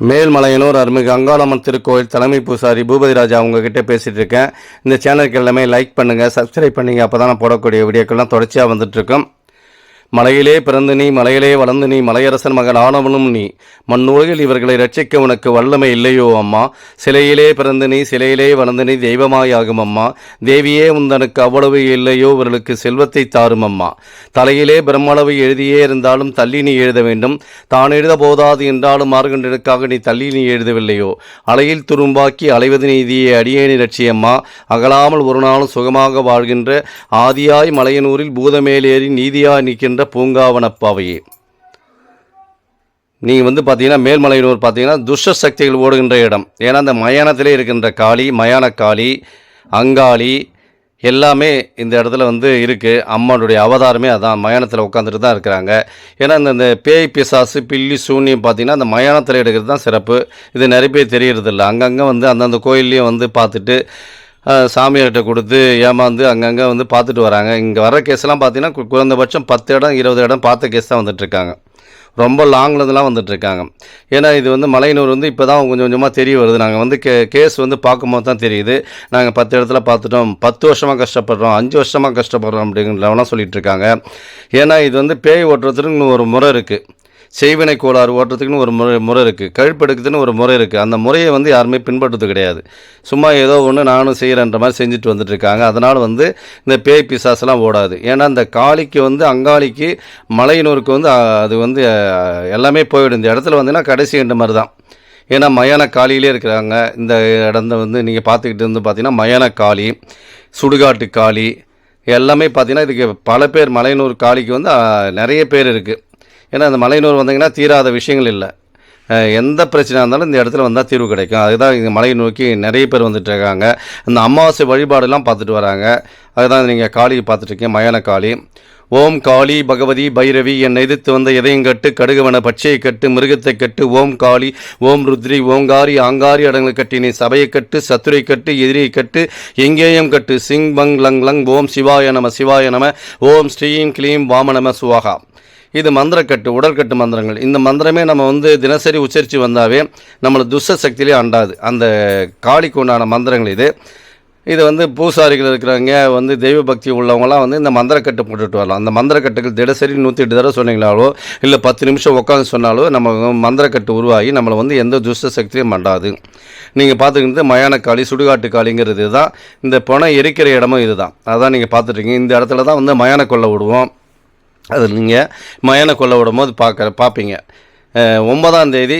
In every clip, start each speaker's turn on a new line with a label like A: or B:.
A: மேல்மலையனூர் அருள்மிகு அங்காளம்மன் திருக்கோயில் தலைமை பூசாரி பூபதி ராஜா உங்ககிட்ட பேசிகிட்டு இருக்கேன். இந்த சேனலுக்கு எல்லாமே லைக் பண்ணுங்கள் சப்ஸ்கிரைப் அப்போ தான் நான் போடக்கூடிய வீடியோக்கள்லாம் தொடர்ச்சியாக வந்துட்டுருக்கோம் மலையிலே பிறந்து நீ மலையிலே வளர்ந்து நீ மலையரசன் மகன் ஆனவனும் நீ. மண்ணுலகில் இவர்களை ரட்சிக்க உனக்கு வல்லமை இல்லையோ அம்மா. சிலையிலே பிறந்து நீ சிலையிலே வளர்ந்து நீ தெய்வமாயாகும் அம்மா. தேவியே உந்தனுக்கு அவ்வளவு இல்லையோ இவர்களுக்கு செல்வத்தை தாரும் அம்மா. தலையிலே பிரம்மளவு எழுதியே இருந்தாலும் தள்ளி நீ எழுத வேண்டும். தான் எழுத போதாது என்றாலும் மார்கண்டனுக்காக நீ தள்ளி நீ எழுதவில்லையோ. அலையில் துரும்பாக்கி அலைவது நீதியே நீ ரட்சியம்மா அகலாமல் ஒரு நாளும் சுகமாக வாழ்கின்ற ஆதியாய் மலையனூரில் பூதமேலேறி நீதியாய் நிற்கின்ற பூங்காவனப்பாவையே. நீங்கள் வந்து பார்த்தீங்கன்னா மேல்மலையனூர் பார்த்தீங்கன்னா துஷ்ட சக்திகள் ஓடுகின்ற இடம். ஏன்னா அந்த மயானத்திலே இருக்கின்ற காளி மயான காளி அங்காளி எல்லாமே இந்த இடத்துல வந்து இருக்குது அம்மானுடைய அவதாரமே அதான். மயானத்தில் உட்காந்துட்டு தான் இருக்கிறாங்க. ஏன்னா இந்த இந்த பேய் பிசாசு பில்லி சூன்யம் பார்த்திங்கன்னா அந்த மயானத்தில் எடுக்கிறது தான் சிறப்பு. இது நிறைய பேர் தெரியறதில்ல. அங்கங்கே வந்து அந்தந்த கோயில்லையும் வந்து பார்த்துட்டு சாமியார்கிட்ட கொடுத்து ஏமாந்து அங்கங்கே வந்து பார்த்துட்டு வராங்க. இங்கே வர கேஸ்லாம் பார்த்தீங்கன்னா குறைந்தபட்சம் பத்து இடம் இருபது இடம் பார்த்த கேஸ் தான் வந்துட்டுருக்காங்க ரொம்ப லாங்லேருந்துலாம் வந்துட்டுருக்காங்க ஏன்னா இது வந்து மலையனூர் வந்து இப்போ தான் கொஞ்சம் கொஞ்சமாக தெரிய வருது. நாங்கள் வந்து கே கேஸ் வந்து பார்க்கும்போது தான் தெரியுது. நாங்கள் பத்து இடத்துல பார்த்துட்டோம். பத்து வருஷமாக கஷ்டப்படுறோம். அஞ்சு வருஷமாக கஷ்டப்படுறோம் அப்படிங்கிறலாம் சொல்லிட்டு இருக்காங்க ஏன்னா இது வந்து பேய் ஓட்டுறதுன்னு ஒரு முறை இருக்குது செய்வினை கோளாறு ஓட்டுறதுக்குன்னு ஒரு முறை முறை இருக்குது கழுப்பெடுக்குதுன்னு ஒரு முறை இருக்குது அந்த முறையை வந்து யாருமே பின்பற்றுறது கிடையாது. சும்மா ஏதோ ஒன்று நானும் செய்கிறேன்ற மாதிரி செஞ்சுட்டு வந்துட்டுருக்காங்க. அதனால் வந்து இந்த பேய் பிசாசெல்லாம் ஓடாது. ஏன்னா இந்த காளிக்கு வந்து அங்காளிக்கு மலையனூருக்கு வந்து அது வந்து எல்லாமே போயிடும். இந்த இடத்துல வந்தீங்கன்னா கடைசி எண்டு மாதிரி தான். ஏன்னா மயான காளியிலே இருக்கிறாங்க. இந்த இடத்த வந்து நீங்கள் பார்த்துக்கிட்டு இருந்து பார்த்தீங்கன்னா மயான காளி சுடுகாட்டு காளி எல்லாமே பார்த்திங்கன்னா இதுக்கு பல பேர் மலையனூர் காளிக்கு வந்து நிறைய பேர் இருக்குது ஏன்னா அந்த மலையனூர் வந்தீங்கன்னா தீராத விஷயங்கள் இல்லை. எந்த பிரச்சனையாக இருந்தாலும் இந்த இடத்துல வந்தால் தீர்வு கிடைக்கும். அதுதான் இங்கே மலையை நோக்கி நிறைய பேர் வந்துட்டு இருக்காங்க. இந்த அமாவாசை வழிபாடெல்லாம் பார்த்துட்டு வராங்க. அதுதான் நீங்கள் காளி பார்த்துட்ருக்கீங்க மயான காளி. ஓம் காளி பகவதி பைரவி என்னை எதிர்த்து வந்த எதையும் கட்டு கடுகவன பச்சையை கட்டு மிருகத்தை கட்டு ஓம் காளி ஓம் ருத்ரி ஓங்காரி ஆங்காரி அடங்களை கட்டி நீ சபையை கட்டு சத்துரை கட்டு எதிரியை கட்டு எங்கேயும் கட்டு. சிங் பங் லங் லங் ஓம் சிவாய நம சிவாய நம ஓம் ஸ்ரீம் கிளீம் வாம நம சுவாகா. இது மந்திரக்கட்டு உடற்கட்டு மந்திரங்கள். இந்த மந்திரமே நம்ம வந்து தினசரி உச்சரித்து வந்தாவே நம்மளை துஷ்ட சக்தியிலே அண்டாது. அந்த காளிக்கு உண்டான மந்திரங்கள் இது. இது வந்து பூசாரிகள் இருக்கிறவங்க வந்து தெய்வ பக்தி உள்ளவங்களாம் வந்து இந்த மந்திரக்கட்டு போட்டுட்டு வரலாம். அந்த மந்திரக்கட்டுகள் தினசரி நூற்றி எட்டு தடவை சொன்னீங்களாலோ இல்லை பத்து நிமிஷம் உட்காந்து சொன்னாலோ நம்ம மந்திரக்கட்டு உருவாகி நம்மளை வந்து எந்த துஷ்ட சக்தியும் மண்டாது நீங்கள் பார்த்துக்கிட்டு மயான காளி சுடுகாட்டு காளிங்கிறது தான். இந்த பணம் எரிக்கிற இடமும் இதுதான். அதான் நீங்கள் பார்த்துட்ருக்கீங்க இந்த இடத்துல தான் வந்து மயான கொள்ள விடுவோம். அது நீங்கள் மயான கொள்ள விடும் போது பார்க்க பார்ப்பீங்க ஒன்பதாம் தேதி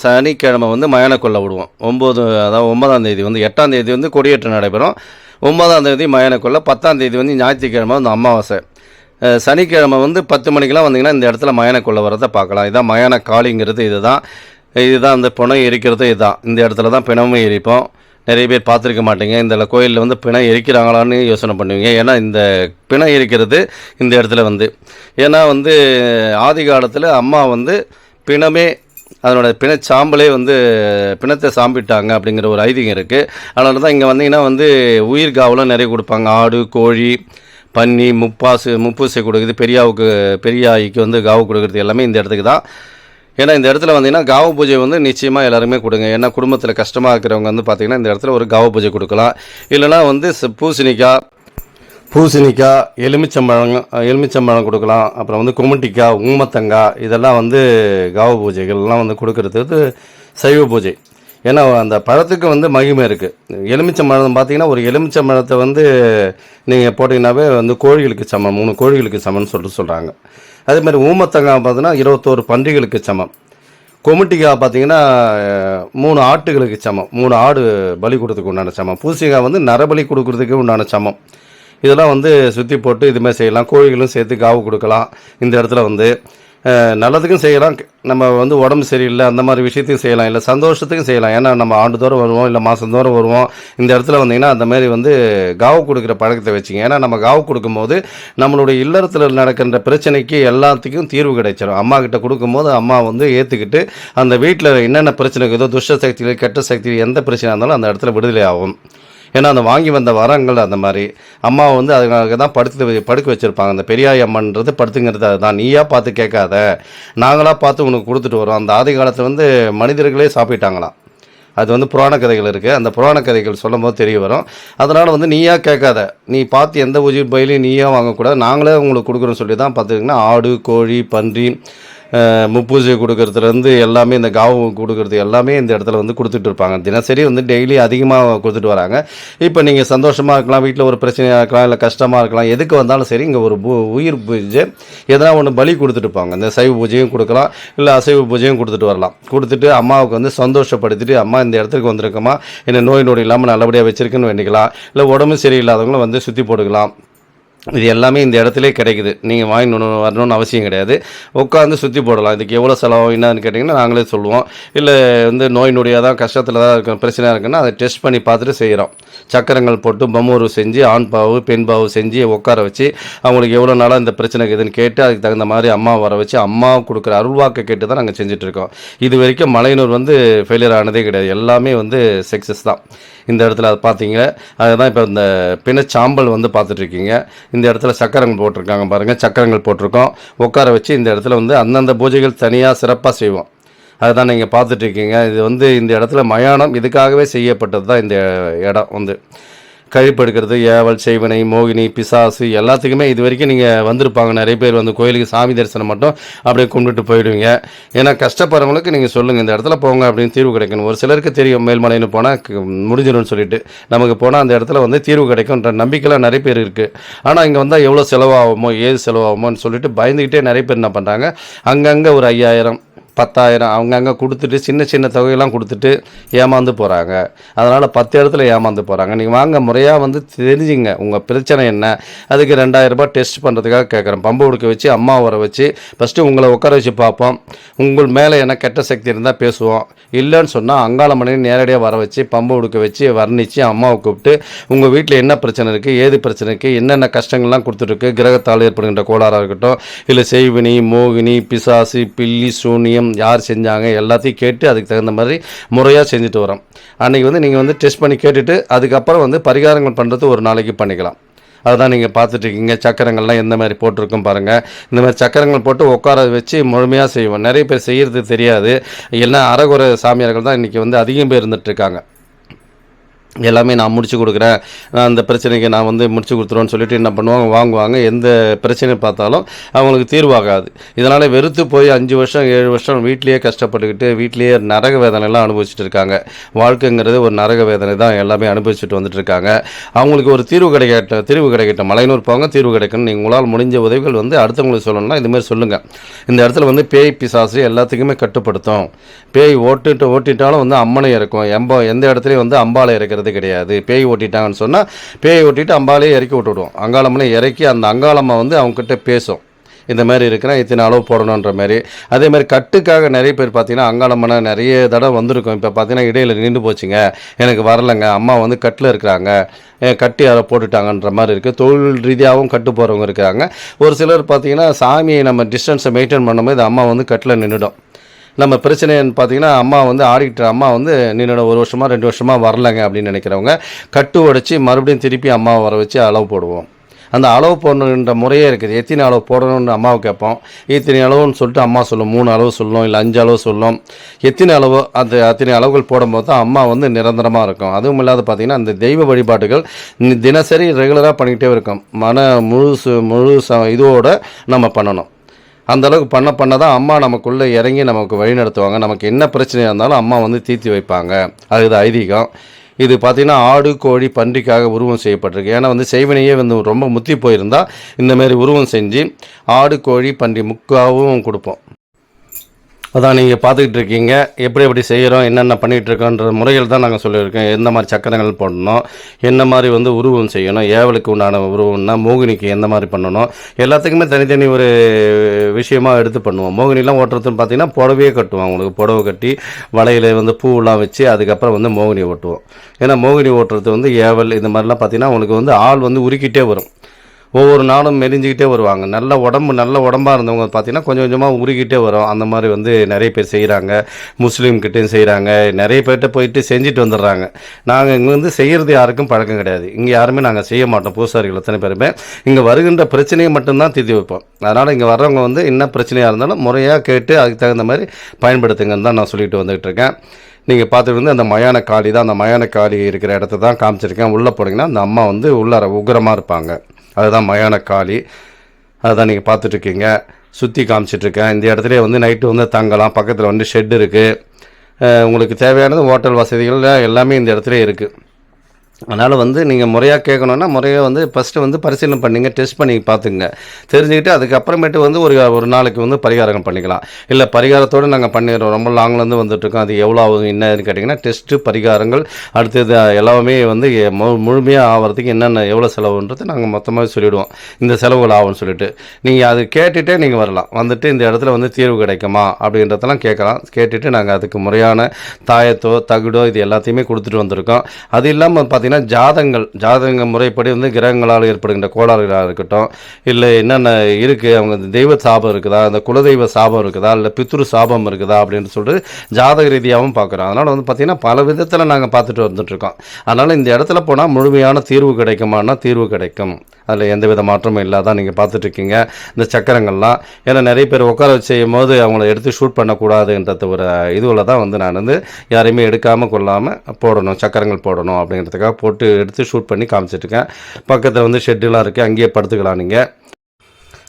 A: சனிக்கிழமை வந்து மயான கொள்ள விடுவோம். ஒம்பது அதாவது ஒன்பதாம் தேதி வந்து எட்டாம் தேதி வந்து கொடியேற்றம் நடைபெறும். ஒன்பதாம் தேதி மயான கொள்ள பத்தாம் தேதி வந்து ஞாயிற்றுக்கிழமை வந்து அமாவாசை. சனிக்கிழமை வந்து பத்து மணிக்கெலாம் வந்தீங்கன்னா இந்த இடத்துல மயான கொள்ள வரதை பார்க்கலாம். இதுதான் மயான காளிங்கிறது இதுதான். இதுதான் அந்த பிணம் எரிக்கிறது இதுதான் இந்த இடத்துல தான் பிணமும் எரிப்போம். நிறைய பேர் பார்த்துருக்க மாட்டீங்க. இந்த கோயிலில் வந்து பிணம் எரிக்கிறாங்களான்னு யோசனை பண்ணுவீங்க. ஏன்னா இந்த பிணம் எரிக்கிறது இந்த இடத்துல வந்து. ஏன்னா வந்து ஆதி காலத்தில் அம்மா வந்து பிணமே அதனோட பிணச்சாம்பலே வந்து பிணத்தை சாம்பிட்டாங்க அப்படிங்கிற ஒரு ஐதீகம் இருக்குது அதனால தான் இங்கே வந்தீங்கன்னா வந்து உயிர் காவலாம் நிறைய கொடுப்பாங்க. ஆடு கோழி பன்னி முப்பாசு முப்பூசை கொடுக்குறது பெரியாவுக்கு பெரியாய்க்கு வந்து காவு கொடுக்குறது எல்லாமே இந்த இடத்துக்கு தான். ஏன்னா இந்த இடத்துல வந்தீங்கன்னா காவ பூஜை வந்து நிச்சயமாக எல்லாருமே கொடுங்க. ஏன்னா குடும்பத்தில் கஷ்டமாக இருக்கிறவங்க வந்து பார்த்தீங்கன்னா இந்த இடத்துல ஒரு காவ பூஜை கொடுக்கலாம். இல்லைனா வந்து பூசணிக்காய் பூசணிக்காய் எலுமிச்சம்பழம் எலுமிச்சம்பழம் கொடுக்கலாம். அப்புறம் வந்து குமட்டிக்காய் ஊமத்தங்காய் இதெல்லாம் வந்து காவ பூஜைகள்லாம் வந்து கொடுக்கறது சைவ பூஜை. ஏன்னா அந்த பழத்துக்கு வந்து மகிமை இருக்குது எலுமிச்சம்பழம் பார்த்தீங்கன்னா ஒரு எலுமிச்சம்பழத்தை வந்து நீங்கள் போட்டிங்கன்னாவே வந்து கோழிகளுக்கு சமம். மூணு கோழிகளுக்கு சமம்னு சொல்லிட்டு சொல்கிறாங்க அதே மாதிரி ஊமத்தங்காய் பார்த்தீங்கன்னா இருபத்தோரு பன்றிகளுக்கு சமம். கொமிட்டிக்காய் பார்த்தீங்கன்னா மூணு ஆட்டுகளுக்கு சமம். மூணு ஆடு பலி கொடுத்துக்கு உண்டான சமம். பூசிக்காய் வந்து நரபலி கொடுக்கறதுக்கு உண்டான சமம். இதெல்லாம் வந்து சுற்றி போட்டு இதுமாதிரி செய்யலாம். கோழிகளும் சேர்த்து காவு கொடுக்கலாம். இந்த இடத்துல வந்து நல்லதுக்கும் செய்யலாம். நம்ம வந்து உடம்பு சரியில்லை அந்த மாதிரி விஷயத்தையும் செய்யலாம். இல்லை சந்தோஷத்துக்கும் செய்யலாம். ஏன்னா நம்ம ஆண்டுதோறும் வருவோம் இல்லை மாதந்தோறும் வருவோம். இந்த இடத்துல வந்தீங்கன்னா அந்த மாதிரி வந்து காவு கொடுக்குற பழக்கத்தை வச்சுங்க. ஏன்னா நம்ம காவு கொடுக்கும்போது நம்மளுடைய இல்லறத்தில் நடக்கின்ற பிரச்சனைக்கு எல்லாத்துக்கும் தீர்வு கிடைச்சிடும் அம்மா கிட்ட கொடுக்கும்போது அம்மா வந்து ஏற்றுக்கிட்டு அந்த வீட்டில் என்னென்ன பிரச்சனை ஏதோ துஷ்ட சக்திகள் கெட்ட சக்திகள் எந்த பிரச்சனை இருந்தாலும் அந்த இடத்துல விடுதலை ஆகும். ஏன்னா அந்த வாங்கி வந்த வரங்கள் அந்த மாதிரி. அம்மாவை வந்து அதுக்காக தான் படுத்து படுக்க வச்சுருப்பாங்க. அந்த பெரியாய் அம்மன்றது படுத்துங்கிறது அதுதான். நீயா பார்த்து கேட்காத. நாங்களாக பார்த்து உனக்கு கொடுத்துட்டு வரோம். அந்த ஆதி காலத்தில் வந்து மனிதர்களே சாப்பிட்டாங்களாம். அது வந்து புராண கதைகள் இருக்குது அந்த புராண கதைகள் சொல்லும் போது தெரிய வரும். அதனால் வந்து நீயா கேட்காத. நீ பார்த்து எந்த பூஜை பயிலையும் நீயா வாங்கக்கூடாது. நாங்களே உங்களுக்கு கொடுக்குறோன்னு சொல்லி தான் பார்த்துக்கிங்கன்னா ஆடு கோழி பன்றி முப்பூஜை கொடுக்கறதுலேருந்து எல்லாமே இந்த காவு கொடுக்கறது எல்லாமே இந்த இடத்துல வந்து கொடுத்துட்டு இருப்பாங்க தினசரி வந்து டெய்லி அதிகமாக கொடுத்துட்டு வராங்க. இப்போ நீங்கள் சந்தோஷமாக இருக்கலாம் வீட்டில் ஒரு பிரச்சனையாக இருக்கலாம் இல்லை கஷ்டமாக இருக்கலாம் எதுக்கு வந்தாலும் சரி இங்கே ஒரு உயிர் பூஜை எதனா ஒன்று பலி கொடுத்துட்டு இருப்பாங்க இந்த சைவ பூஜையும் கொடுக்கலாம் இல்லை அசைவ பூஜையும் கொடுத்துட்டு வரலாம். கொடுத்துட்டு அம்மாவுக்கு வந்து சந்தோஷப்படுத்திட்டு அம்மா இந்த இடத்துக்கு வந்திருக்கோமா என்ன நோய் நொடி இல்லாமல் நல்லபடியாக வச்சிருக்குன்னு வேண்டிக்கலாம். இல்லை உடம்பு சரியில்லாதவங்களும் வந்து சுற்றி போட்டுக்கலாம். இது எல்லாமே இந்த இடத்துல கிடைக்குது. நீங்கள் வாங்கிட்டு வரணும்னு அவசியம் கிடையாது. உட்காந்து சுற்றி போடலாம். இதுக்கு எவ்வளோ செலவு என்னன்னு கேட்டிங்கன்னா நாங்களே சொல்லுவோம். இல்லை வந்து நோய் நொடியாக தான் கஷ்டத்தில் தான் இருக்கும் பிரச்சனையாக இருக்குன்னா அதை டெஸ்ட் பண்ணி பார்த்துட்டு செய்கிறோம் சக்கரங்கள் போட்டு பம்மூரு செஞ்சு ஆண் பாவு பெண் பாவு செஞ்சு உட்கார வச்சு அவங்களுக்கு எவ்வளோ நாளாக இந்த பிரச்சனை இருக்குதுன்னு கேட்டு அதுக்கு தகுந்த மாதிரி அம்மா வர வச்சு அம்மா கொடுக்குற அருள்வாக்கை கேட்டு தான் நாங்கள் செஞ்சுட்ருக்கோம் இது வரைக்கும் மலையனூர் வந்து ஃபெயிலியர் ஆனதே கிடையாது. எல்லாமே வந்து சக்ஸஸ் தான். இந்த இடத்துல அது பார்த்தீங்க. அதுதான் இப்போ இந்த பிணச்சாம்பல் வந்து பார்த்துட்ருக்கீங்க. இந்த இடத்துல சக்கரங்கள் போட்டிருக்காங்க பாருங்கள் சக்கரங்கள் போட்டிருக்கோம். உட்கார வச்சு இந்த இடத்துல வந்து அந்தந்த பூஜைகள் தனியாக சிறப்பாக செய்வோம். அதுதான் நீங்கள் பார்த்துட்ருக்கீங்க. இது வந்து இந்த இடத்துல மயானம் இதுக்காகவே செய்யப்பட்டது தான் இந்த இடம் வந்து. கழிப்பெடுக்கிறது ஏவல் செய்வனை மோகினி பிசாசு எல்லாத்துக்குமே இது வரைக்கும் நீங்கள் வந்திருப்பாங்க. நிறைய பேர் வந்து கோயிலுக்கு சாமி தரிசனம் மட்டும் அப்படியே கும்பிட்டு போயிடுவீங்க. ஏன்னா கஷ்டப்படுறவங்களுக்கு நீங்கள் சொல்லுங்கள் இந்த இடத்துல போங்க அப்படின்னு தீர்வு கிடைக்கணும். ஒரு சிலருக்கு தெரியும் மேல்மலைன்னு போனால் முடிஞ்சிடும்னு சொல்லிட்டு. நமக்கு போனால் அந்த இடத்துல வந்து தீர்வு கிடைக்கும்ன்ற நம்பிக்கைலாம் நிறைய பேர் இருக்குது ஆனால் இங்கே வந்தால் எவ்வளோ செலவாகுமோ ஏது செலவாகுமோன்னு சொல்லிட்டு பயந்துக்கிட்டே நிறைய பேர் என்ன பண்ணுறாங்க அங்கங்கே ஒரு ஐயாயிரம் பத்தாயிரம் அவங்கங்க கொடுத்துட்டு சின்ன சின்ன தொகையெல்லாம் கொடுத்துட்டு ஏமாந்து போகிறாங்க அதனால் பத்து இடத்துல ஏமாந்து போகிறாங்க நீங்கள் வாங்க முறையாக வந்து தெரிஞ்சுங்க உங்கள் பிரச்சனை என்ன. அதுக்கு ரெண்டாயிரரூபா டெஸ்ட் பண்ணுறதுக்காக கேட்குறேன் பம்பு உடுக்க வச்சு அம்மா வர வச்சு ஃபஸ்ட்டு உங்களை உட்கார வச்சு பார்ப்போம். உங்கள் மேலே என்ன கெட்ட சக்தி இருந்தால் பேசுவோம். இல்லைன்னு சொன்னால் அங்காளமணி நேரடியாக வர வச்சு பம்பு உடுக்க வச்சு வர்ணித்து அம்மாவை கூப்பிட்டு உங்கள் வீட்டில் என்ன பிரச்சனை இருக்குது ஏது பிரச்சனை இருக்குது என்னென்ன கஷ்டங்கள்லாம் கொடுத்துருக்கு கிரகத்தால் ஏற்படுகின்ற கோளாறாக இருக்கட்டும் இல்லை செய்வினி மோகினி பிசாசு பில்லி சூனியம் யார் செஞ்சாங்க எல்லாத்தையும் கேட்டு அதுக்கு தகுந்த மாதிரி முறையாக செஞ்சுட்டு வரோம். அன்றைக்கி வந்து நீங்கள் வந்து டெஸ்ட் பண்ணி கேட்டுட்டு அதுக்கப்புறம் வந்து பரிகாரங்கள் பண்ணுறது ஒரு நாளைக்கு பண்ணிக்கலாம். அதுதான் நீங்கள் பார்த்துட்ருக்கீங்க சக்கரங்கள்லாம் எந்த மாதிரி போட்டிருக்கும் பாருங்கள் இந்த மாதிரி சக்கரங்கள் போட்டு உட்கார வச்சு முழுமையாக செய்வோம். நிறைய பேர் செய்கிறது தெரியாது. எல்லாம் அறகுறை சாமியார்கள் தான் இன்றைக்கி வந்து அதிகம் பேர் இருந்துகிட்ருக்காங்க எல்லாமே நான் முடிச்சு கொடுக்குறேன். நான் அந்த பிரச்சனைக்கு நான் வந்து முடிச்சு கொடுத்துருவேன்னு சொல்லிட்டு என்ன பண்ணுவாங்க வாங்குவாங்க. எந்த பிரச்சனை பார்த்தாலும் அவங்களுக்கு தீர்வாகாது. இதனால் வெறுத்து போய் அஞ்சு வருஷம் ஏழு வருஷம் வீட்லேயே கஷ்டப்பட்டுக்கிட்டு வீட்லேயே நரக வேதனைலாம் அனுபவிச்சுட்டு இருக்காங்க. வாழ்க்கைங்கிறது ஒரு நரக வேதனை தான் எல்லாமே அனுபவிச்சுட்டு வந்துட்டு இருக்காங்க. அவங்களுக்கு ஒரு தீர்வு கிடைக்கட்ட தீர்வு கிடைக்கட்ட மலையனூர் போங்க தீர்வு கிடைக்கணும். நீங்கள் உங்களால் முடிஞ்ச உதவிகள் வந்து அடுத்தவங்களுக்கு சொல்லணும்னா இதுமாதிரி சொல்லுங்கள் இந்த இடத்துல வந்து பேய் பிசாசு எல்லாத்துக்குமே கட்டுப்படுத்தும். பேய் ஓட்டுட்டு ஓட்டிட்டாலும் வந்து அம்மனை இறக்கும். எம்ப எந்த இடத்துலையும் வந்து அம்பாலை இறக்கிறது கிடையாது. பேய் ஓட்டிட்டாங்கன்னு சொன்னால் பேய் ஓட்டிட்டு அம்பாலே இறக்கி விட்டுவிடுவோம் அங்காளம்மனை இறக்கி அந்த அங்காளம்மா வந்து அவங்கக்கிட்ட பேசும். இந்த மாதிரி இருக்கிறேன் இத்தனை அளவு போடணுன்ற மாதிரி. அதே மாதிரி கட்டுக்காக நிறைய பேர் பார்த்தீங்கன்னா அங்காளம்மனை நிறைய தடவை வந்திருக்கும். இப்போ பார்த்தீங்கன்னா இடையில நின்று போச்சுங்க. எனக்கு வரலைங்க. அம்மா வந்து கட்டில் இருக்கிறாங்க. என் கட்டி அதை போட்டுட்டாங்கன்ற மாதிரி இருக்குது தொழில் ரீதியாகவும் கட்டு போகிறவங்க இருக்கிறாங்க. ஒரு சிலர் பார்த்தீங்கன்னா சாமியை நம்ம டிஸ்டன்ஸை மெயின்டைன் பண்ணும்போது அம்மா வந்து கட்டில் நின்றுடும் நம்ம பிரச்சனைன்னு பார்த்தீங்கன்னா அம்மா வந்து ஆடிக்கிட்டு அம்மா வந்து நின்னோட ஒரு வருஷமாக ரெண்டு வருஷமாக வரலைங்க அப்படின்னு நினைக்கிறவங்க கட்டு உடைச்சி மறுபடியும் திருப்பி அம்மாவை வர வச்சு அளவு போடுவோம். அந்த அளவு போடணுன்ற முறையே இருக்குது. எத்தனை அளவு போடணும்னு அம்மாவை கேட்போம். இத்தனை அளவுன்னு சொல்லிட்டு அம்மா சொல்லும். மூணு அளவு சொல்லும் இல்லை அஞ்சு அளவு சொல்லும். எத்தனை அளவு அந்த அத்தனை அளவுகள் போடும்போது தான் அம்மா வந்து நிரந்தரமாக இருக்கும். அதுவும் இல்லாத பார்த்திங்கன்னா அந்த தெய்வ வழிபாடுகள் தினசரி ரெகுலராக பண்ணிக்கிட்டே இருக்கும். மன முழு முழு ச இதோட நம்ம பண்ணணும். அந்த அளவுக்கு பண்ண பண்ண தான் அம்மா நமக்குள்ளே இறங்கி நமக்கு வழி நடத்துவாங்க. நமக்கு என்ன பிரச்சனையாக இருந்தாலும் அம்மா வந்து தீர்த்தி வைப்பாங்க. அது ஐதீகம். இது பார்த்திங்கன்னா ஆடு கோழி பன்றிக்காக உருவம் செய்யப்பட்டிருக்கு. ஏன்னா வந்து செய்வனையே வந்து ரொம்ப முத்தி போயிருந்தால் இந்தமாரி உருவம் செஞ்சு ஆடு கோழி பன்றி முக்காவும் கொடுப்போம். அதான் நீங்கள் பார்த்துக்கிட்டு இருக்கீங்க. எப்படி எப்படி செய்கிறோம் என்னென்ன பண்ணிகிட்ருக்கோன்ற முறைகள் தான் நாங்கள் சொல்லியிருக்கோம். எந்த மாதிரி சக்கரங்கள் போடணும் என்ன மாதிரி வந்து உருவம் செய்யணும் ஏவலுக்கு உண்டான உருவம்னா மோகினிக்கு எந்த மாதிரி பண்ணணும் எல்லாத்துக்குமே தனித்தனி ஒரு விஷயமாக எடுத்து பண்ணுவோம். மோகினிலாம் ஓட்டுறதுன்னு பார்த்தீங்கன்னா புடவையே கட்டுவோம். அவங்களுக்கு புடவை கட்டி வலையில் வந்து பூவெல்லாம் வச்சு அதுக்கப்புறம் வந்து மோகினி ஓட்டுவோம். ஏன்னா மோகினி ஓட்டுறது வந்து ஏவல் இந்த மாதிரிலாம் பார்த்தீங்கன்னா அவங்களுக்கு வந்து ஆள் வந்து உருக்கிட்டே வரும். ஒவ்வொரு நாளும் மெலிஞ்சிக்கிட்டே வருவாங்க. நல்ல உடம்பு நல்ல உடம்பாக இருந்தவங்க பார்த்தீங்கன்னா கொஞ்சம் கொஞ்சமாக உருகிட்டே வரும். அந்த மாதிரி வந்து நிறைய பேர் செய்கிறாங்க முஸ்லீம்கிட்டையும் செய்கிறாங்க நிறைய பேர்கிட்ட போயிட்டு செஞ்சுட்டு வந்துடுறாங்க. நாங்கள் இங்கே வந்து செய்கிறது யாருக்கும் பழக்கம் கிடையாது. இங்கே யாருமே நாங்கள் செய்ய மாட்டோம். பூசாரிகள் எத்தனை பேருமே. இங்கே வருகின்ற பிரச்சனையை மட்டும்தான் தீர்த்து வைப்போம். அதனால் இங்கே வர்றவங்க வந்து என்ன பிரச்சனையாக இருந்தாலும் முறையாக கேட்டு அதுக்கு தகுந்த மாதிரி பயன்படுத்துங்கன்னு தான் நான் சொல்லிட்டு வந்துகிட்டு இருக்கேன். நீங்கள் பார்த்துட்டு வந்து அந்த மயான காளி தான். அந்த மயான காளி இருக்கிற இடத்த தான் காமிச்சிருக்கேன். உள்ளே போனீங்கன்னா அந்த அம்மா வந்து உள்ளார உக்கிரமாக இருப்பாங்க. அதுதான் மயான காளி. அதுதான் நீங்கள் பார்த்துட்ருக்கீங்க. சுற்றி காமிச்சிட்ருக்கேன். இந்த இடத்துல வந்து நைட்டு வந்து தங்கலாம். பக்கத்தில் வந்து ஷெட் இருக்குது உங்களுக்கு தேவையானது ஹோட்டல் வசதிகள் எல்லாமே இந்த இடத்துல இருக்குது அதனால் வந்து நீங்கள் முறையாக கேட்கணுன்னா முறையாக வந்து ஃபஸ்ட்டு வந்து பரிசீலனை பண்ணிங்க டெஸ்ட் பண்ணி பார்த்துங்க தெரிஞ்சுக்கிட்டு அதுக்கப்புறமேட்டு வந்து ஒரு ஒரு நாளைக்கு வந்து பரிகாரம் பண்ணிக்கலாம். இல்லை பரிகாரத்தோடு நாங்கள் பண்ணிடுறோம். ரொம்ப லாங்லேருந்து வந்துட்டுருக்கோம். அது எவ்வளோ ஆகும் என்னன்னு கேட்டிங்கன்னா டெஸ்ட்டு பரிகாரங்கள் அடுத்தது எல்லாமே வந்து மு முழுமையாக ஆகிறதுக்கு என்னென்ன எவ்வளோ செலவுன்றது நாங்கள் மொத்தமாக சொல்லிவிடுவோம் இந்த செலவுகள் ஆகும்னு சொல்லிட்டு. நீங்கள் அது கேட்டுகிட்டே நீங்கள் வரலாம். வந்துட்டு இந்த இடத்துல வந்து தீர்வு கிடைக்குமா அப்படின்றதெல்லாம் கேட்கலாம். கேட்டுட்டு நாங்கள் அதுக்கு முறையான தாயத்தோ தகுடோ இது எல்லாத்தையுமே கொடுத்துட்டு வந்திருக்கோம். அது இல்லாமல் பார்த்தீங்கன்னா ஜாதகங்கள் ஜாதக முறைப்படி வந்து கிரகங்களால் ஏற்படுகின்ற கோளாறுகளாக இருக்கட்டும் இல்லை என்னென்ன இருக்குது அவங்க தெய்வ சாபம் இருக்குதா இந்த குலதெய்வ சாபம் இருக்குதா இல்லை பித்ரு சாபம் இருக்குதா அப்படின்னு சொல்லிட்டு ஜாதக ரீதியாகவும் பார்க்குறோம். அதனால் வந்து பார்த்திங்கன்னா பல விதத்தில் நாங்கள் பார்த்துட்டு வந்துட்டுருக்கோம். அதனால் இந்த இடத்துல போனால் முழுமையான தீர்வு கிடைக்குமானா தீர்வு கிடைக்கும். அதில் எந்த வித மாற்றமும் இல்லாதான் நீங்கள் பார்த்துட்ருக்கீங்க இந்த சக்கரங்கள்லாம் ஏன்னா நிறைய பேர் உட்கார வச்சு செய்யும் போது அவங்கள எடுத்து ஷூட் பண்ணக்கூடாதுன்றது ஒரு இதுவில் தான் வந்து நான் வந்து யாரையுமே எடுக்காமல் கொள்ளாமல் போடணும் சக்கரங்கள் போடணும் அப்படிங்கிறதுக்காக போட்டு எடுத்து ஷூட் பண்ணி காமிச்சிட்ருக்கேன். பக்கத்தில் வந்து ஷெட்டுலாம் இருக்குது அங்கேயே படுத்துக்கலாம் நீங்கள்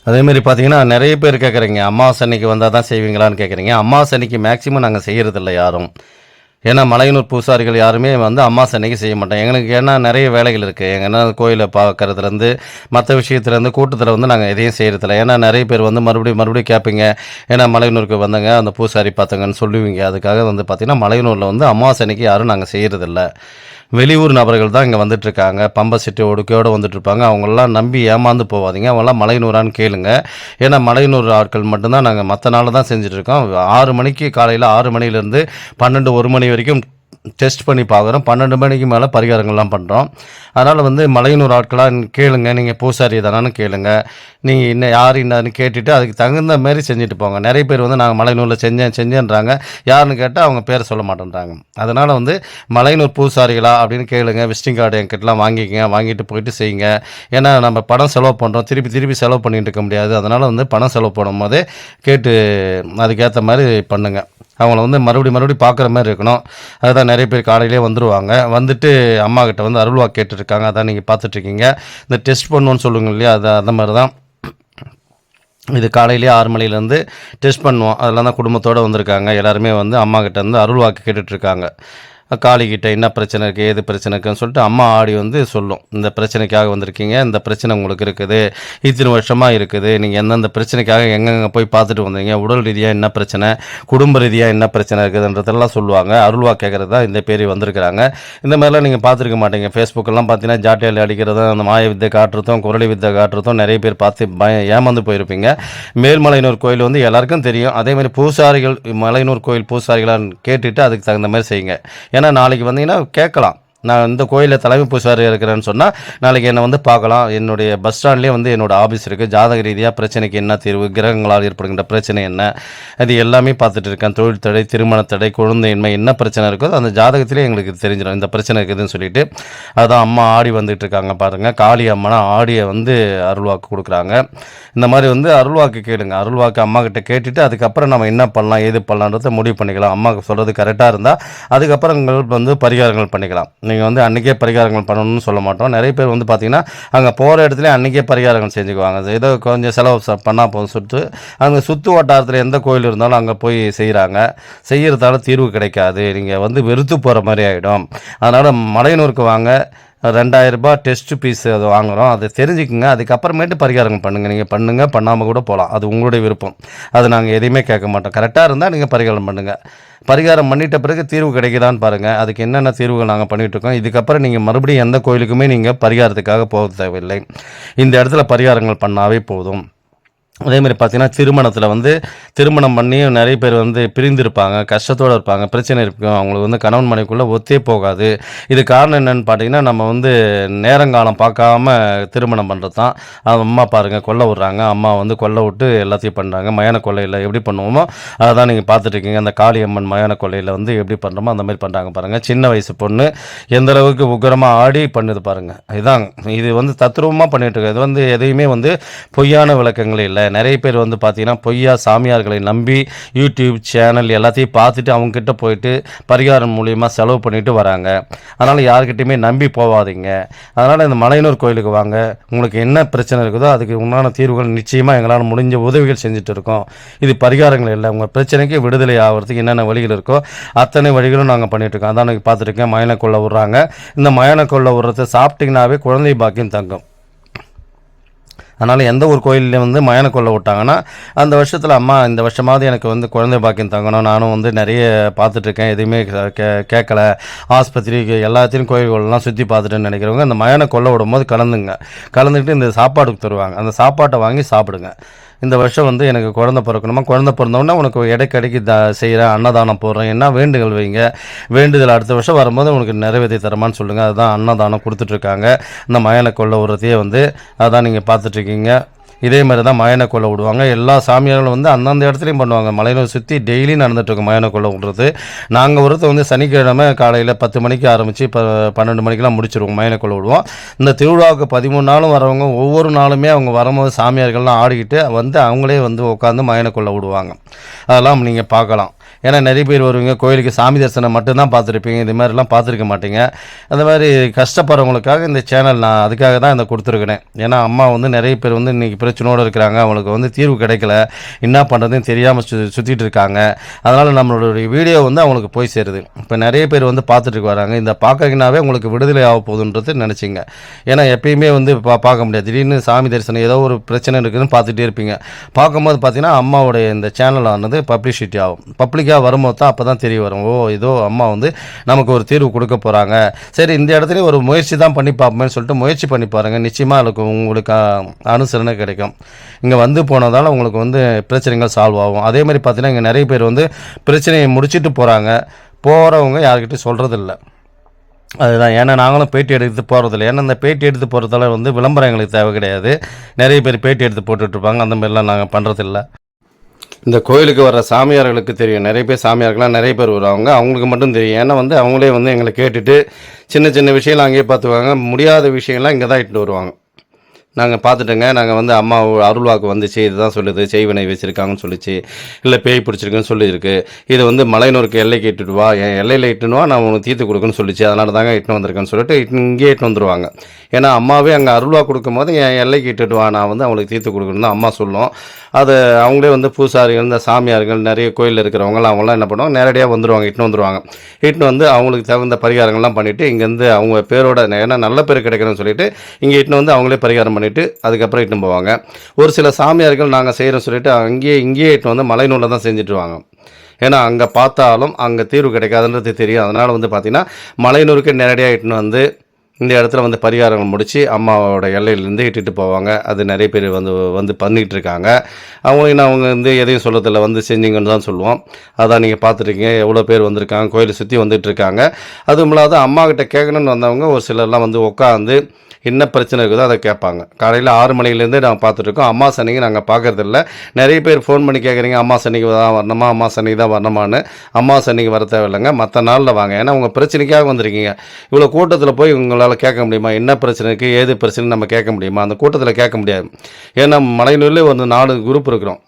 A: அதேமாரி பார்த்தீங்கன்னா நிறைய பேர் கேட்குறீங்க அமாவாசை அன்னைக்கு வந்தால் தான் செய்வீங்களான்னு கேட்குறீங்க அமாவாசை அன்னைக்கு மேக்ஸிமம் நாங்கள் செய்கிறதில்ல யாரும். ஏன்னா மலையனூர் பூசாரிகள் யாருமே வந்து அமாவாசை அன்னைக்கு செய்ய மாட்டோம் எங்களுக்கு ஏன்னா நிறைய வேலைகள் இருக்குது எங்கன்னா கோயிலை பார்க்குறதுலேருந்து மற்ற விஷயத்துலேருந்து கூட்டத்தில் வந்து நாங்கள் எதையும் செய்கிறதில்ல ஏன்னா நிறைய பேர் வந்து மறுபடியும் மறுபடியும் கேட்பீங்க ஏன்னா மலையனூருக்கு வந்தங்க அந்த பூசாரி பார்த்தங்கன்னு சொல்லுவீங்க. அதுக்காக வந்து பார்த்திங்கன்னா மலையனூரில் வந்து அம்மாவாசை அன்னைக்கு யாரும் நாங்கள் செய்கிறதில்ல வெளியூர் நபர்கள் தான் இங்கே வந்துட்டு இருக்காங்க பம்பை சிட்டு ஒடுக்கையோடு வந்துட்டு இருப்பாங்க அவங்களெல்லாம் நம்பி ஏமாந்து போவாதீங்க. அவங்களாம் மலையனூரான்னு கேளுங்க. ஏன்னா மலையனூர் ஆட்கள் மட்டும்தான் நாங்கள் மற்ற நாள் தான் செஞ்சுட்டு இருக்கோம். ஆறு மணிக்கு காலையில் ஆறு மணிலேருந்து பன்னெண்டு ஒரு மணி வரைக்கும் டெஸ்ட் பண்ணி பார்க்குறோம். பன்னெண்டு மணிக்கு மேலே பரிகாரங்கள்லாம் பண்ணுறோம் அதனால் வந்து மலையனூர் ஆட்களாக கேளுங்க. நீங்கள் பூசாரி தானான்னு கேளுங்க. நீங்கள் இன்னும் யார் என்னன்னு கேட்டுட்டு அதுக்கு தகுந்த மாதிரி செஞ்சுட்டு போங்க. நிறைய பேர் வந்து நாங்கள் மலையனூரில் செஞ்சேன் செஞ்சேன்றாங்க. யாருன்னு கேட்டால் அவங்க பேரை சொல்ல மாட்டேன்றாங்க. அதனால் வந்து மலையனூர் பூசாரிகளா அப்படின்னு கேளுங்க. விசிட்டிங் கார்டு என்கிட்டலாம் வாங்கிக்கங்க. வாங்கிட்டு போயிட்டு செய்யுங்க. ஏன்னா நம்ம பணம் செலவு பண்ணுறோம் திருப்பி திருப்பி செலவு பண்ணிட்டு இருக்க முடியாது. அதனால் வந்து பணம் செலவு பண்ணும் போதே கேட்டு அதுக்கேற்ற மாதிரி பண்ணுங்கள் அவங்கள வந்து மறுபடியும் மறுபடியும் பார்க்குற மாதிரி இருக்கணும். அதுதான் நிறைய பேர் காலையிலே வந்துருவாங்க. வந்துட்டு அம்மா கிட்ட வந்து அருள்வா கேட்டுருக்காங்க. அதான் நீங்கள் பார்த்துட்ருக்கீங்க. இந்த டெஸ்ட் பண்ணுவோன்னு சொல்லுங்க இல்லையா? அது அந்த மாதிரி தான். இது காலையிலேயே ஆறு மணிலேருந்து டெஸ்ட் பண்ணுவோம். அதெல்லாம் தான் குடும்பத்தோடு வந்திருக்காங்க. எல்லாருமே வந்து அம்மா கிட்ட வந்து அருள் வாக்கு கேட்டுட்ருக்காங்க. காளிக்கிட்ட என்ன பிரச்சனை இருக்குது ஏது பிரச்சனை இருக்குன்னு சொல்லிட்டு அம்மா ஆடி வந்து சொல்லும். இந்த பிரச்சனைக்காக வந்திருக்கீங்க இந்த பிரச்சனை உங்களுக்கு இருக்குது இத்தனை வருஷமாக இருக்குது நீங்கள் எந்தெந்த பிரச்சனைக்காக எங்கெங்கே போய் பார்த்துட்டு வந்தீங்க உடல் ரீதியாக என்ன பிரச்சனை குடும்ப ரீதியாக என்ன பிரச்சனை இருக்குதுன்றதெல்லாம் சொல்லுவாங்க. அருள்வா கேட்குறது தான் இந்த பேர் வந்திருக்கிறாங்க. இந்த மாதிரிலாம் நீங்கள் பார்த்துருக்க மாட்டீங்க. ஃபேஸ்புக்கெல்லாம் பார்த்தீங்கன்னா ஜாட்டியால் அடிக்கிறதும் அந்த மாய வித்தை காட்டுறதும் குரலி வித்தை காட்டுறதும் நிறைய பேர் பார்த்து பய ஏமாந்து போயிருப்பீங்க. மேல்மலையனூர் கோயில் வந்து எல்லாருக்கும் தெரியும். அதே மாதிரி பூசாரிகள் மலையனூர் கோயில் பூசாரிகளான்னு கேட்டுட்டு அதுக்கு தகுந்த மாதிரி செய்யுங்க. ஏன்னா நாளைக்கு வந்தீங்கன்னா கேட்கலாம். நான் இந்த கோயிலில் தலைமை பூசாரி இருக்கிறேன்னு சொன்னால் நாளைக்கு என்னை வந்து பார்க்கலாம். என்னுடைய பஸ் ஸ்டாண்ட்லேயே வந்து என்னோட ஆஃபீஸ் இருக்குது ஜாதக ரீதியாக பிரச்சனைக்கு என்ன தீர்வு கிரகங்களால் ஏற்படுகின்ற பிரச்சனை என்ன அது எல்லாமே பார்த்துட்டு இருக்கேன். தொழில் தடை திருமண தடை குழந்தையின்மை என்ன பிரச்சனை இருக்கோ அந்த ஜாதகத்திலே எங்களுக்கு தெரிஞ்சிடும் இந்த பிரச்சனை இருக்குதுன்னு சொல்லிட்டு. அதான் அம்மா ஆடி வந்துட்டு இருக்காங்க பாருங்கள் காளி அம்மனா ஆடியை வந்து அருள்வாக்கு கொடுக்குறாங்க. இந்த மாதிரி வந்து அருள்வாக்கு கேளுங்க. அருள்வாக்கு அம்மா கிட்ட கேட்டுட்டு அதுக்கப்புறம் நம்ம என்ன பண்ணலாம் ஏது பண்ணலான்றத முடிவு பண்ணிக்கலாம். அம்மாவுக்கு சொல்கிறது கரெக்டாக இருந்தால் அதுக்கப்புறம் வந்து பரிகாரங்கள் பண்ணிக்கலாம். நீங்கள் வந்து அன்றைக்கே பரிகாரங்கள் பண்ணணும்னு சொல்ல மாட்டோம். நிறைய பேர் வந்து பார்த்தீங்கன்னா அங்கே போகிற இடத்துல அன்றைக்கே பரிகாரங்கள் செஞ்சுக்குவாங்க. ஏதோ கொஞ்சம் செலவு ச- பண்ணா போதும் சுற்று அங்கே சுற்று வட்டாரத்தில் எந்த கோயில் இருந்தாலும் அங்கே போய் செய்கிறாங்க செய்கிறதால தீர்வு கிடைக்காது. நீங்கள் வந்து வெறுத்து போகிற மாதிரி ஆகிடும் அதனால் மலையனூருக்கு வாங்க. ரெண்டாயிரம் ரூபாய் டெஸ்ட் பீஸ் அது வாங்குகிறோம் அதை தெரிஞ்சுக்குங்க. அதுக்கப்புறமேட்டு பரிகாரங்கள் பண்ணுங்கள் நீங்கள் பண்ணுங்கள் பண்ணாமல் கூட போகலாம் அது உங்களுடைய விருப்பம். அது நாங்கள் எதையுமே கேட்க மாட்டோம். கரெக்டாக இருந்தால் நீங்கள் பரிகாரம் பண்ணுங்கள் பரிகாரம் பண்ணிட்ட பிறகு தீர்வு கிடைக்குதான்னு பாருங்கள் அதுக்கு என்னென்ன தீர்வுகள் நாங்கள் பண்ணிகிட்ருக்கோம் இருக்கோம். இதுக்கப்புறம் நீங்கள் மறுபடியும் எந்த கோயிலுக்குமே நீங்கள் பரிகாரத்துக்காக போக தேவையில்லை. இந்த இடத்துல பரிகாரங்கள் பண்ணாவே போதும். அதே மாதிரி பார்த்தீங்கன்னா திருமணத்தில் வந்து திருமணம் பண்ணி நிறைய பேர் வந்து பிரிந்திருப்பாங்க கஷ்டத்தோடு இருப்பாங்க பிரச்சனை இருக்கும் அவங்களுக்கு வந்து கணவன் மனைவிக்குள்ளே ஒத்தே போகாது. இது காரணம் என்னென்னு பார்த்தீங்கன்னா நம்ம வந்து நேரங்காலம் பார்க்காம திருமணம் பண்ணுறது தான் அம்மா பாருங்கள் கொல்லை விட்றாங்க அம்மா வந்து கொல்லை விட்டு எல்லாத்தையும் பண்ணுறாங்க மயான கொள்ளையில் எப்படி பண்ணுவோமோ அதை தான் நீங்கள் பார்த்துட்ருக்கீங்க அந்த காளியம்மன் மயான கொள்ளையில் வந்து எப்படி பண்ணுறோமோ அந்த மாதிரி பண்ணுறாங்க பாருங்கள் சின்ன வயசு பொண்ணு எந்த அளவுக்கு உக்கிரமாக ஆடி பண்ணுது பாருங்கள் இதுதான் இது வந்து தத்ரூபமாக பண்ணிகிட்டு இருக்கு இது வந்து எதையுமே வந்து பொய்யான விளக்கங்களே இல்லை. நிறைய பேர் வந்து பார்த்தீங்கன்னா பொய்யா சாமியார்களை நம்பி யூடியூப் சேனல் எல்லாத்தையும் பார்த்துட்டு அவங்கக்கிட்ட போயிட்டு பரிகாரம் மூலியமாக செலவு பண்ணிட்டு வராங்க. அதனால் யாருக்கிட்டையுமே நம்பி போகாதீங்க அதனால் இந்த மலையனூர் கோயிலுக்கு வாங்க. உங்களுக்கு என்ன பிரச்சனை இருக்குதோ அதுக்கு உண்டான தீர்வுகள் நிச்சயமாக எங்களால் முடிஞ்ச உதவிகள் செஞ்சுட்டு இருக்கோம். இது பரிகாரங்கள் இல்லை. உங்கள் பிரச்சனைக்கு விடுதலை ஆகிறதுக்கு என்னென்ன வழிகள் இருக்கோ அத்தனை வழிகளும் நாங்கள் பண்ணிட்டு இருக்கோம். அதான் எனக்கு பார்த்துருக்கேன் மயனக்கொள்ள விட்றாங்க இந்த மயனை விடுறத சாப்பிட்டீங்கன்னாவே குழந்தை பாக்கியம் தங்கும். அதனால் எந்த ஒரு கோயில்லையும் வந்து மயான கொள்ள விட்டாங்கன்னா அந்த வருஷத்தில் அம்மா இந்த வருஷமாவது எனக்கு வந்து குழந்தை பாக்கியம் தங்கணும். நானும் வந்து நிறைய பார்த்துட்ருக்கேன். எதுவுமே கே கேட்கல. ஆஸ்பத்திரி எல்லாத்தையும் கோயில்கள்லாம் சுற்றி பார்த்துட்டுன்னு நினைக்கிறவங்க அந்த மயான கொள்ள விடும்போது கலந்துங்க. கலந்துக்கிட்டு இந்த சாப்பாடுக்கு தருவாங்க. அந்த சாப்பாட்டை வாங்கி சாப்பிடுங்க. இந்த வருஷம் வந்து எனக்கு குழந்தை பிறக்கணுமா? குழந்தை பிறந்தோடனே உனக்கு இடைக்கடைக்கு த செய்கிறேன் அன்னதானம் போடுறேன். என்ன வேண்டுதல் வைங்க? வேண்டுதல் அடுத்த வருஷம் வரும்போது உனக்கு நிறைவேற்றி தரமான்னு சொல்லுங்கள் அதுதான் அன்னதானம் கொடுத்துட்ருக்காங்க இந்த மயான கொள்ள வந்து அதான் நீங்கள் பார்த்துட்ருக்கீங்க இதே மாதிரி தான் மயான கொள்ள விடுவாங்க. எல்லா சாமியார்களும் வந்து அந்தந்த இடத்துலையும் பண்ணுவாங்க. மலையில சுற்றி டெய்லி நடந்துட்டுருக்கும் மயான கொள்ள விடுறது. நாங்கள் ஒருத்தர் வந்து சனிக்கிழமை காலையில் பத்து மணிக்கு ஆரம்பித்து இப்போ பன்னெண்டு மணிக்கெலாம் முடிச்சிருவோம். மயான கொள்ள விடுவோம். இந்த திருவிழாவுக்கு பதிமூணு நாளும் வரவங்க ஒவ்வொரு நாளுமே அவங்க வரும்போது சாமியார்கள்லாம் ஆடிக்கிட்டு வந்து அவங்களே வந்து உட்காந்து மயான கொள்ள விடுவாங்க. அதெல்லாம் நீங்கள் பார்க்கலாம். ஏன்னா நிறைய பேர் வருவீங்க கோயிலுக்கு சாமி தரிசனம் மட்டும்தான் பார்த்துருப்பீங்க இது மாதிரிலாம் பார்த்துருக்க மாட்டீங்க. அந்த மாதிரி கஷ்டப்படுறவங்களுக்காக இந்த சேனல் நான் அதுக்காக தான் இதை கொடுத்துருக்கிறேன். ஏன்னா அம்மா வந்து நிறைய பேர் வந்து இன்றைக்கி பிரச்சனையோடு இருக்கிறாங்க அவங்களுக்கு வந்து தீர்வு கிடைக்கல என்ன பண்ணுறதுன்னு தெரியாமல் சு சுற்றிட்டு இருக்காங்க. அதனால் நம்மளுடைய வீடியோ வந்து அவங்களுக்கு போய் சேருது. இப்போ நிறைய பேர் வந்து பார்த்துட்டு வராங்க. இந்த பார்க்கறதுனாவே உங்களுக்கு விடுதலை ஆக போகுதுன்றது நினச்சிங்க. ஏன்னா எப்பயுமே வந்து பா பார்க்க முடியாது. திடீர்னு சாமி தரிசனம் ஏதோ ஒரு பிரச்சனை இருக்குதுன்னு பார்த்துட்டே இருப்பீங்க. பார்க்கும்போது பார்த்தீங்கன்னா அம்மாவுடைய இந்த சேனல் ஆனது பப்ளிசிட்டி ஆகும். பப்ளிக்காக வரும்போது தான் அப்போ தான் தெரிய வரும். ஓ இதோ அம்மா வந்து நமக்கு ஒரு தீர்வு கொடுக்க போகிறாங்க சரி இந்த இடத்துலையும் ஒரு முயற்சி தான் பண்ணி பார்ப்போம்னு சொல்லிட்டு முயற்சி பண்ணி பாருங்கள் நிச்சயமாக அதுக்கு உங்களுக்கு அனுசரணை கிடைக்கும். இங்கே வந்து போனதால் உங்களுக்கு வந்து பிரச்சனைகள் சால்வ் ஆகும். அதே மாதிரி பார்த்தீங்கன்னா இங்கே நிறைய பேர் வந்து பிரச்சனையை முடிச்சிட்டு போகிறாங்க போகிறவங்க யார்கிட்டையும் சொல்கிறதில்ல அதுதான். ஏன்னா நாங்களும் பேட்டி எடுத்து போகிறதில்ல ஏன்னா இந்த பேட்டி எடுத்து போகிறதால வந்து விளம்பரம் எங்களுக்கு தேவை கிடையாது. நிறைய பேர் பேட்டி எடுத்து போட்டுட்ருப்பாங்க அந்த மாதிரிலாம் நாங்கள் பண்ணுறதில்ல இந்த கோயிலுக்கு வர சாமியார்களுக்கு தெரியும். நிறைய பேர் சாமியார்கள்லாம் நிறைய பேர் வருவாங்க. அவங்களுக்கு மட்டும் தெரியும். ஏன்னா வந்து அவங்களே வந்து எங்களை கேட்டுட்டு சின்ன சின்ன விஷயம்லாம் அங்கேயே பார்த்துக்குவாங்க. முடியாத விஷயம்லாம் இங்கே தான் இட்டு வருவாங்க. நாங்கள் பார்த்துட்டோங்க. நாங்கள் வந்து அம்மா அருள்வாக்கு வந்துச்சு. இதுதான் சொல்லுது. செய்வினை வச்சுருக்காங்கன்னு சொல்லிச்சு. இல்லை பேய் பிடிச்சிருக்குன்னு சொல்லியிருக்கு. இது வந்து மலையனூருக்கு எல்லைக்கு இட்டுட்டு வா. என் எல்லையில் இட்டுன்னு வா. நான் உனக்கு தீர்த்து கொடுக்குன்னு சொல்லிச்சு. அதனால தாங்க இட்டுன்னு வந்திருக்கேன்னு சொல்லிட்டு இட்டுன்னு இங்கேயே இட்டுன்னு வந்துடுவாங்க ஏன்னா அம்மாவே அங்கே அருள்வா கொடுக்கும்போது என் எல்லைக்கு இட்டுட்டு வா. நான் வந்து அவங்களுக்கு தீர்த்து கொடுக்கணும் அம்மா சொல்லும். அது அவங்களே வந்து பூசாரிகள் இந்த சாமியார்கள் நிறைய கோயிலில் இருக்கிறவங்களாம் அவங்களாம் என்ன பண்ணுவாங்க? நேரடியாக வந்துடுவாங்க இட்டுன்னு வந்துடுவாங்க இட்டுன்னு வந்து அவங்களுக்கு தகுந்த பரிகாரங்கள்லாம் பண்ணிவிட்டு இங்கேருந்து அவங்க பேரோட ஏன்னா நல்ல பேர் கிடைக்கணும்னு சொல்லிட்டு இங்கே இட்டுன்னு வந்து அவங்களே பரிகாரம் பண்ணிவிட்டு அதுக்கப்புறம் இட்டுன்னு போவாங்க. ஒரு சில சாமியார்கள் நாங்கள் செய்கிறோம் சொல்லிட்டு அங்கேயே இங்கேயே இட்டுன்னு வந்து மலைநூலில் தான் செஞ்சுட்டு வாங்க ஏன்னா அங்கே பார்த்தாலும் அங்கே தீர்வு கிடைக்காதுன்றது தெரியும். அதனால் வந்து பார்த்திங்கன்னா மலைநூருக்கு நேரடியாக இட்டுன்னு வந்து இந்த இடத்துல வந்து பரிகாரங்கள் முடித்து அம்மாவோட எல்லையிலேருந்து இட்டுட்டு போவாங்க. அது நிறைய பேர் வந்து வந்து பண்ணிகிட்டு இருக்காங்க அவங்களுக்கு நான் அவங்க வந்து எதையும் சொல்லத்தில் வந்து செஞ்சீங்கன்னு தான் சொல்லுவோம். அதான் நீங்கள் பார்த்துருக்கீங்க. எவ்வளோ பேர் வந்திருக்காங்க. கோயிலை சுற்றி வந்துட்டு இருக்காங்க அதுவும் இல்லாத அம்மா கிட்ட கேட்கணும்னு வந்தவங்க ஒரு சிலர்லாம் வந்து உட்காந்து என்ன பிரச்சனை இருக்குதோ அதை கேட்பாங்க. காலையில் ஆறு மணிலேருந்து நாங்கள் பார்த்துட்ருக்கோம். அம்மா சனிக்கு நாங்கள் பார்க்கறதில்ல. நிறைய பேர் ஃபோன் பண்ணி கேட்குறீங்க. அம்மா சனிக்கு தான் வரணுமா? அம்மா சனிக்கு தான் வரணுமான்னு. அம்மா சனிக்கு வர தேவையில்லைங்க. மற்ற நாளில் வாங்க. ஏன்னா உங்கள் பிரச்சனைக்காக வந்திருக்கீங்க. இவ்வளோ கூட்டத்தில் போய் நம்மளால் கேட்க முடியுமா? என்ன பிரச்சனை இருக்குது ஏது பிரச்சனை நம்ம கேட்க முடியுமா? அந்த கூட்டத்தில் கேட்க முடியாது. ஏன்னா மலைநூரில் ஒரு நாலு குரூப் இருக்கிறோம்.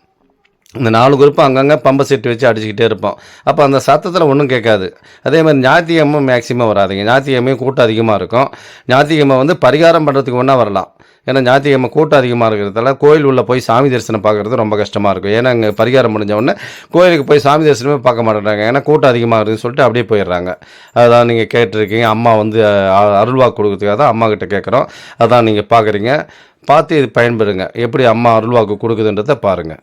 A: இந்த நாலு குரூப்பும் அங்கங்கே பம்பை செட்டு வச்சு அடிச்சுக்கிட்டே இருப்போம். அப்போ அந்த சத்தத்தில் ஒன்றும் கேட்காது. அதே மாதிரி ஞாத்தியமும் மேக்ஸிமம் வராதுங்க. ஞாத்தியமையும் கூட்டம் அதிகமாக இருக்கும். ஞாயிற்றுக்கிழமை வந்து பரிகாரம் பண்ணுறதுக்கு ஒன்றா வரலாம். ஏன்னா ஞாயிற்றுக்கிழமை கூட்டம் அதிகமாக இருக்கிறதால கோயில் உள்ளே போய் சாமி தரிசனம் பார்க்குறது ரொம்ப கஷ்டமாக இருக்கும். ஏன்னா அங்கே பரிகாரம் முடிஞ்ச உடனே கோயிலுக்கு போய் சாமி தரிசனமே பார்க்க மாட்டேறாங்க ஏன்னா கூட்டம் அதிகமாக இருக்குதுன்னு சொல்லிட்டு அப்படியே போயிடுறாங்க. அதான் நீங்கள் கேட்டிருக்கீங்க. அம்மா வந்து அஹ், அருள்வாக்கு தான் அம்மா கிட்ட கேட்குறோம் அதான் நீங்கள் பார்க்குறீங்க பார்த்து இது பயன்பெறுங்க. எப்படி அம்மா அருள்வாக்கு கொடுக்குதுன்றதை பாருங்கள்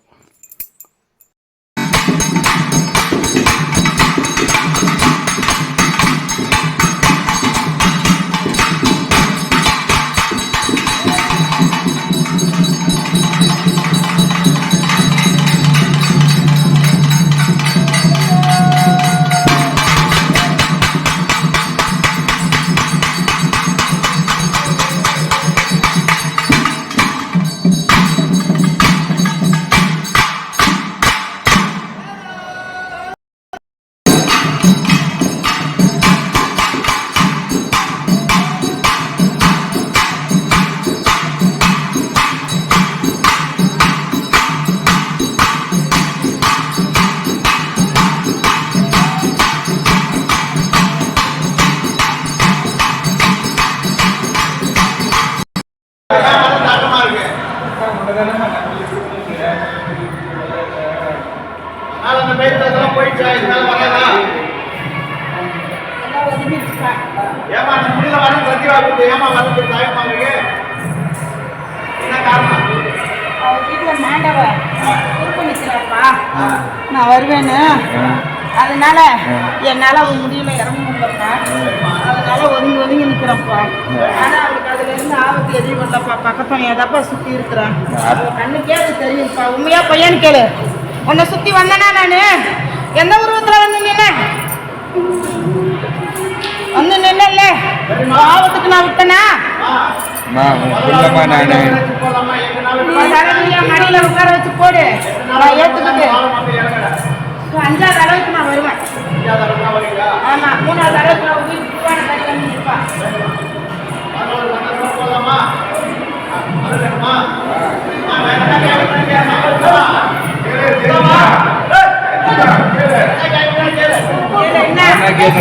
B: எதுவும் இல்லைப்பா பக்கத்தில் ஏதாப்பா சுற்றி இருக்கிறேன். கண்ணுக்கே அது தெரியும்ப்பா. உண்மையா பையன் கேளு. உன்னை சுற்றி வந்தேனா நான்? எந்த உருவத்தில் வந்து நின்னேன் வந்து நின்னல ஆபத்துக்கு நான் விட்டேனா? மடியில உட்கார வச்சு போடு. நான் ஏத்துக்கிட்டு. அஞ்சாவது அளவுக்கு நான் வருவேன். ஆமா மூணாவது அளவுக்கு நான் கறி வந்து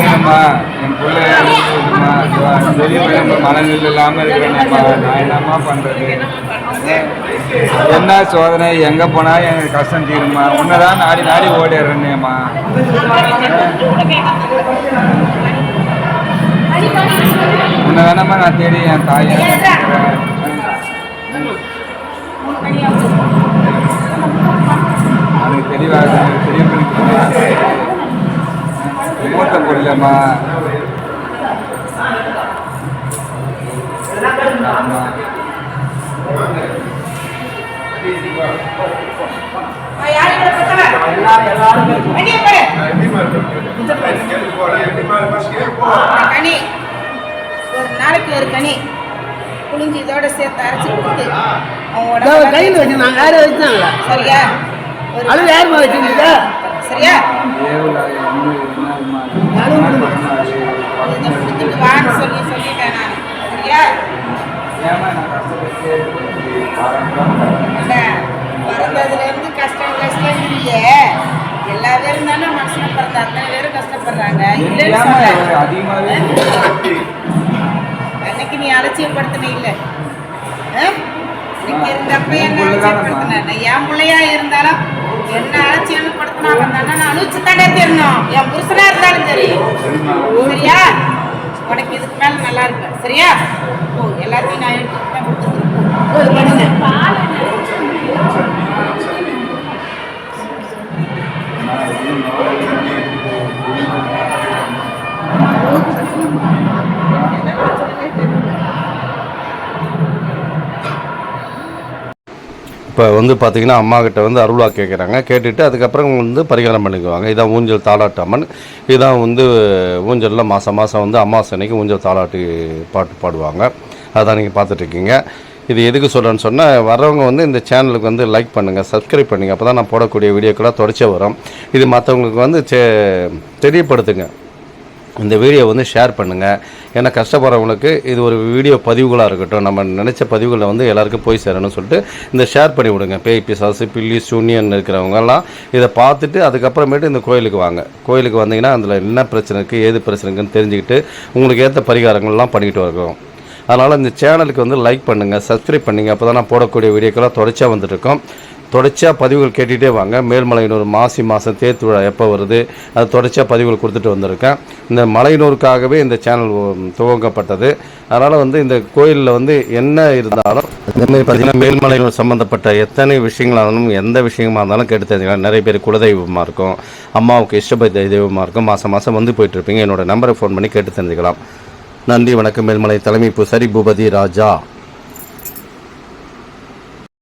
B: நிற்பேன்
C: என் பிள்ளை வெளியே பெரிய பையன் மனநிலை இல்லாமல் இருக்கிறேன்ப்பா. நான் என்னம்மா பண்ணுறது என்ன சோதனை? எங்கே போனால் எனக்கு கஷ்டம் தீருமா உன்னை தான் நாடி நாடி ஓடிடுறேன்னேம்மா உன்னை தானம்மா நான் தேடி என் தாயை எனக்கு தெளிவாக தெரிய மூத்த பொருளம்மா ஆமா.
B: கனி. ஒரு நாளைக்கு ஒரு கனி. புளிஞ்சு இதோட சேர்த்து அரைச்சி கொடுத்து உடம்புல
D: கையில் வச்சு நான் யாரும் வச்சுட்டாங்களா?
B: சரியா?
D: அது யாருமா வச்சுருந்தா
B: சரியா? வான்னு சொல்லி சொல்லிட்டேன் நான். சரியா?
C: ஏமா நான் கஷ்டப்பட்டு ஆரம்பம்
B: இல்ல, பிறந்ததுல இருந்து கஷ்டம் கஷ்டம் இல்லையே. எல்லா பேரும் தானே மனுஷனை பிறந்த அத்தனை பேரும் கஷ்டப்படுறாங்க. அன்னைக்கு நீ அலட்சியப்படுத்தின இல்ல? இன்னைக்கு இருந்தப்ப என்ன அலட்சியப்படுத்தின? என் பிள்ளையா இருந்தாலும் என்ன அலட்சியப்படுத்தினா வந்தானா நான் அனுப்பிச்சு தானே தெரியணும் என் புருஷனா இருந்தாலும் சரி. சரியா? உனக்கு இதுக்கு மேல நல்லா இருப்பேன். சரியா? ஓ எல்லாத்தையும் நான் எடுத்துட்டு தான் கொடுத்துருக்கேன்
A: இப்போ வந்து பார்த்தீங்கன்னா அம்மாக்கிட்ட வந்து அருளா கேட்குறாங்க கேட்டுட்டு அதுக்கப்புறம் வந்து பரிகாரம் பண்ணிக்குவாங்க. இதான் ஊஞ்சல் தாளாட்டு அம்மன். இதான் வந்து ஊஞ்சலில் மாதம் மாதம் வந்து அமாவாசை அன்னைக்கு ஊஞ்சல் தாளாட்டு பாட்டு பாடுவாங்க. அதான் நீங்கள் பார்த்துட்ருக்கீங்க இது எதுக்கு சொல்கிறேன்னு சொன்னால் வரவங்க வந்து இந்த சேனலுக்கு வந்து லைக் பண்ணுங்கள் சப்ஸ்கிரைப் பண்ணுங்கள் அப்போ தான் நான் போடக்கூடிய வீடியோக்கெல்லாம் தொடச்சே வரும். இது மற்றவங்களுக்கு வந்து தெரியப்படுத்துங்க. இந்த வீடியோ வந்து ஷேர் பண்ணுங்கள் ஏன்னா கஷ்டப்படுறவங்களுக்கு இது ஒரு வீடியோ பதிவுகளாக இருக்கட்டும். நம்ம நினச்ச பதிவுகளை வந்து எல்லாருக்கும் போய் சேரணும்னு சொல்லிட்டு இந்த ஷேர் பண்ணி விடுங்க. பேய் பிசாசு பில்லி சூனியன் இருக்கிறவங்கெல்லாம் இதை பார்த்துட்டு அதுக்கப்புறமேட்டு இந்த கோயிலுக்கு வாங்க. கோயிலுக்கு வந்தீங்கன்னா அதில் என்ன பிரச்சனை இருக்குது ஏது பிரச்சனை இருக்குன்னு தெரிஞ்சுக்கிட்டு உங்களுக்கு ஏற்ற பரிகாரங்கள்லாம் பண்ணிக்கிட்டு இருக்கோம் அதனால் இந்த சேனலுக்கு வந்து லைக் பண்ணுங்கள் சப்ஸ்கிரைப் பண்ணுங்கள் அப்போ தான் நான் போடக்கூடிய வீடியோக்கெல்லாம் தொடர்ச்சியாக வந்துட்டுருக்கோம் தொடர்ச்சியாக பதிவுகள் கேட்டுகிட்டே வாங்க. மேல்மலையனூர் மாசி மாதம் தேர்த்து விழா எப்போ வருது? அது தொடர்ச்சியாக பதிவுகள் கொடுத்துட்டு வந்திருக்கேன். இந்த மலையனூருக்காகவே இந்த சேனல் துவங்கப்பட்டது. அதனால் வந்து இந்த கோயிலில் வந்து என்ன இருந்தாலும் பார்த்தீங்கன்னா மேல்மலையனூர் சம்மந்தப்பட்ட எத்தனை விஷயங்களானாலும் எந்த விஷயமா இருந்தாலும் கேட்டு தெரிஞ்சுக்கலாம். நிறைய பேர் குலதெய்வமாக இருக்கும். அம்மாவுக்கு இஷ்டபை தெய்வமாக இருக்கும். மாதம் மாதம் வந்து போயிட்டுருப்பீங்க என்னோட நம்பரை ஃபோன் பண்ணி கேட்டு தெரிஞ்சுக்கலாம். நன்றி வணக்கம். மேல்மலை தலைமை பூசாரி பூபதி ராஜா.